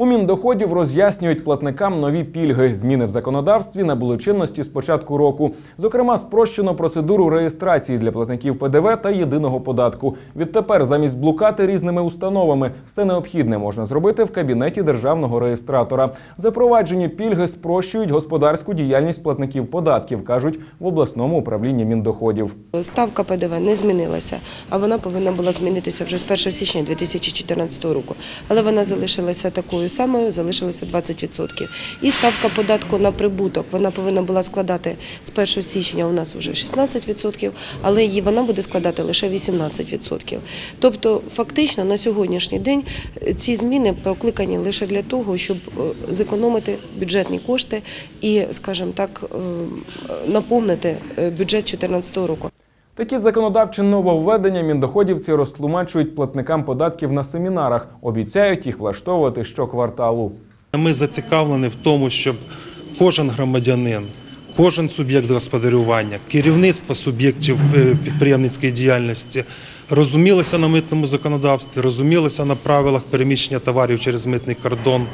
У Міндоходів роз'яснюють платникам нові пільги. Зміни в законодавстві набули чинності з початку року. Зокрема, спрощено процедуру реєстрації для платників ПДВ та єдиного податку. Відтепер замість блукати різними установами все необхідне можна зробити в кабінеті державного реєстратора. Запроваджені пільги спрощують господарську діяльність платників податків, кажуть в обласному управлінні міндоходів. Ставка ПДВ не змінилася, а вона повинна була змінитися вже з 1 січня 2014 року. Але вона залишилася такою самою, залишилося 20%. І ставка податку на прибуток вона повинна була складати з 1 січня у нас вже 16%, але її вона буде складати лише 18%. Тобто, фактично на сьогоднішній день е, ці зміни покликані лише для того, щоб е, зекономити бюджетні кошти і, скажімо так, е, наповнити е, бюджет 2014 року. Такі законодавчі нововведення міндоходівці розтлумачують платникам податків на семінарах. Обіцяють їх влаштовувати щокварталу. Ми зацікавлені в тому, щоб кожен громадянин, кожен суб'єкт господарювання, керівництво суб'єктів е, підприємницької діяльності розумілися на митному законодавстві, розумілися на правилах переміщення товарів через митний кордон.